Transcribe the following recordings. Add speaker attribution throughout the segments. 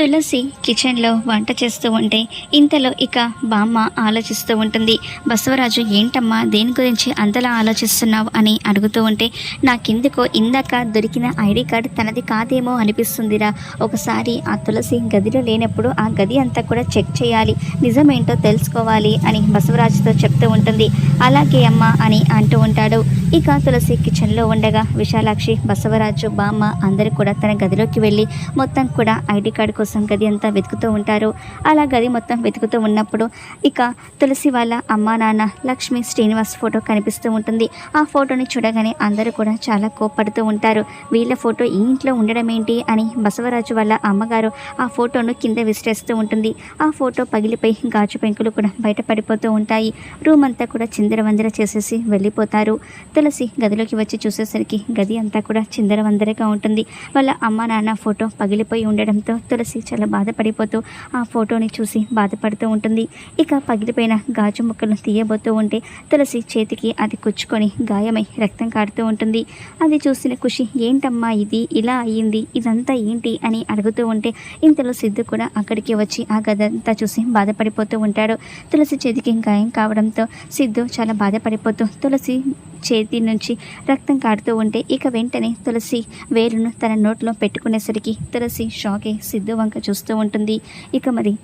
Speaker 1: తులసి కిచెన్లో వంట చేస్తూ ఉంటే ఇంతలో ఇక బామ్మ ఆలోచిస్తూ ఉంటుంది. బసవరాజు ఏంటమ్మా దేని గురించి అంతలా ఆలోచిస్తున్నావు? అని అడుగుతూ ఉంటే నాకెందుకో ఇందాక దొరికిన ఐడి కార్డ్ తనది కాదేమో అనిపిస్తుందిరా. ఒకసారి ఆ తులసి గదిలో లేనప్పుడు ఆ గది అంతా కూడా చెక్ చేయాలి. నిజమేంటో తెలుసుకోవాలి అని బసవరాజుతో చెప్తూ ఉంటుంది. అలాగే అమ్మా అని అంటూ ఉంటాడు. ఇక తులసి కిచెన్లో ఉండగా విశాలాక్షి బసవరాజు బామ్మ అందరూ కూడా తన గదిలోకి వెళ్ళి మొత్తం కూడా ఐడి కార్డు కోసం గది అంతా వెతుకుతూ ఉంటారు. అలా గది మొత్తం వెతుకుతూ ఉన్నప్పుడు ఇక తులసి వాళ్ళ అమ్మా నాన్న లక్ష్మి శ్రీనివాస్ ఫోటో కనిపిస్తూ ఉంటుంది. ఆ ఫోటోని చూడగానే అందరూ కూడా చాలా కోప్పడుతూ ఉంటారు. వీళ్ళ ఫోటో ఈ ఇంట్లో ఉండడం ఏంటి అని బసవరాజు వాళ్ళ అమ్మగారు ఆ ఫోటోను కింద విసిరేస్తూ ఉంటుంది. ఆ ఫోటో పగిలిపోయి గాజు పెంకులు కూడా బయటపడిపోతూ ఉంటాయి. రూమ్ అంతా కూడా చిందరవందర చేసేసి వెళ్ళిపోతారు. తులసి గదిలోకి వచ్చి చూసేసరికి గది అంతా కూడా చిందరవందరగా ఉంటుంది. వాళ్ళ అమ్మ నాన్న ఫోటో పగిలిపోయి ఉండడంతో తులసి చాలా బాధపడిపోతూ ఆ ఫోటోని చూసి బాధపడుతూ ఉంటుంది. ఇక పగిలిపోయిన గాజు ముక్కలు తీయబోతూ ఉంటే తులసి చేతికి అది కుచ్చుకొని గాయమై రక్తం కారుతూ ఉంటుంది. అది చూసిన ఖుషి ఏంటమ్మా ఇది? ఇలా అయ్యింది? ఇదంతా ఏంటి? అని అడుగుతూ ఉంటే ఇంతలో సిద్ధు కూడా అక్కడికి వచ్చి ఆ గదంతా చూసి బాధపడిపోతూ ఉంటాడు. తులసి చేతికి గాయం కావడంతో సిద్ధు చాలా బాధపడిపోతూ తులసి చేతి నుంచి రక్తం కారుతూ ఉంటే ఇక వెంటనే తులసి వేలును తన నోట్లో పెట్టుకునేసరికి తులసి షాకే సిద్ధు వంక చూస్తూ ఉంటుంది. ఇక మరి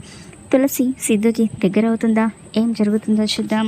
Speaker 1: తులసి సిద్ధుకి దగ్గర అవుతుందా ఏం జరుగుతుందో చూద్దాం.